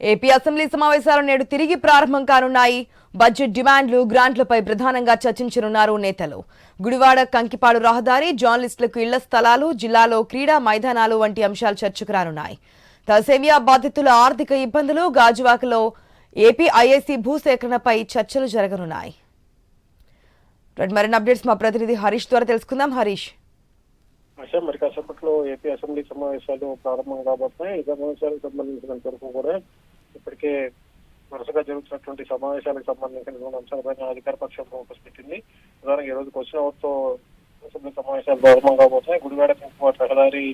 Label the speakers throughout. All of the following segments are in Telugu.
Speaker 1: ఏపీ అసెంబ్లీ సమావేశాలు నేడు తిరిగి ప్రారంభం కానున్నాయి. బడ్జెట్ డిమాండ్లు గ్రాంట్లపై ప్రధానంగా చర్చించనున్నారు నేతలు. గుడివాడ కంకిపాడు రహదారి జర్నలిస్టులకు ఇళ్ళ స్థలాలు జిల్లాలో క్రీడా మైదానాలు వంటి అంశాలు చర్చకు రానున్నాయి. తలసేమియా బాధితుల ఆర్థిక ఇబ్బందులు గాజువాకలో ఏపీ ఐఐసి భూసేకరణపై చర్చలు జరగనున్నాయి. రైట్, మరిన్ని అప్డేట్స్ మా ప్రతినిధి హరీష్ ద్వారా తెలుసుకుందాం. హరీష్.
Speaker 2: మరి కాసేపట్లో ఏపీ అసెంబ్లీ సమావేశాలు ప్రారంభం కాబోతున్నాయి ఈ సమావేశాలకు సంబంధించినంత వరకు కూడా ఇప్పటికే వరుసగా జరుగుతున్నటువంటి సమావేశాలకు సంబంధించిన అంశాలపైన అధికార పక్షం ఫోకస్ పెట్టింది. ప్రధానంగా ఈ రోజు క్వశ్చన్ అవర్తో అసెంబ్లీ సమావేశాలు ప్రారంభం కాబోతున్నాయి. గుడివాడ కుంకుమార్ రహదారి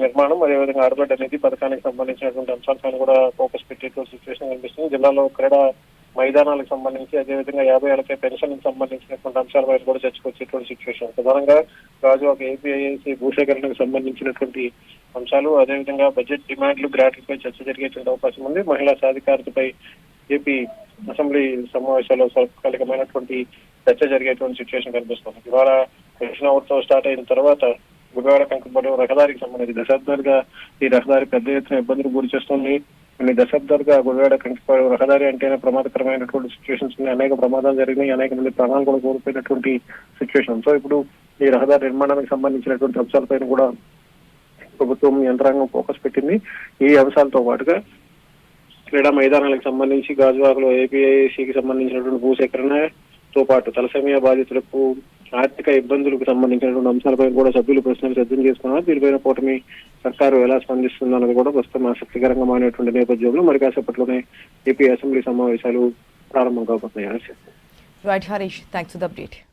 Speaker 2: నిర్మాణం అదేవిధంగా ఆడబిడ్డ నిధి పథకానికి సంబంధించినటువంటి అంశాలపైన కూడా ఫోకస్ పెట్టేటువంటి సిచ్యువేషన్ కనిపిస్తుంది. జిల్లాలో క్రీడా మైదానాలకు సంబంధించి అదేవిధంగా యాభై ఏళ్ళకే పెన్షన్ సంబంధించినటువంటి అంశాల పైన కూడా చర్చకొచ్చేటువంటి సిచ్యువేషన్ ప్రధానంగా రాజు ఒక ఏపీఐసి భూసేకరణకు సంబంధించినటువంటి అంశాలు అదేవిధంగా బడ్జెట్ డిమాండ్లు గ్రాట్లపై చర్చ జరిగేటువంటి అవకాశం ఉంది. మహిళా సాధికారతపై ఏపీ అసెంబ్లీ సమావేశాల్లో స్వల్పకాలికమైనటువంటి చర్చ జరిగేటువంటి సిచ్యువేషన్ కనిపిస్తుంది. ఇవాళ క్వశ్చన్ ఉత్సవం స్టార్ట్ అయిన తర్వాత గుడివాడ కంకపడి రహదారికి సంబంధించి దశాబ్దాలుగా ఈ రహదారి పెద్ద ఎత్తున ఇబ్బందులు గురి చేస్తుంది. కొన్ని దశాబ్దాలుగా గుడివాడ కంకిపాడు రహదారి అంటేనే ప్రమాదకరమైనటువంటి సిచ్యువేషన్స్ ఉన్నాయి. అనేక ప్రమాదాలు జరిగినాయి అనేక మంది ప్రాణాలు కూడా కోల్పోయినటువంటి సిచ్యువేషన్ సో ఇప్పుడు ఈ రహదారి నిర్మాణానికి సంబంధించినటువంటి అంశాలపైన కూడా ప్రభుత్వం యంత్రాంగం ఫోకస్ పెట్టింది. ఈ అంశాలతో పాటుగా క్రీడా మైదానాలకు సంబంధించి గాజువాకలో ఏపీఐసికి సంబంధించినటువంటి భూసేకరణతో పాటు తలసమయ బాధితులకు ఆర్థిక ఇబ్బందులకు సంబంధించినటువంటి అంశాలపై కూడా సభ్యులు ప్రశ్నలు సిద్ధం చేసుకున్నారు. దీనిపైన కూటమి సర్కారు ఎలా స్పందిస్తుంది అన్నది కూడా ప్రస్తుతం ఆసక్తికరంగా మారినటువంటి నేపథ్యంలో మరి కాసేపట్లోనే ఏపీ అసెంబ్లీ సమావేశాలు ప్రారంభం కాబోతున్నాయి
Speaker 1: right Harish thanks for update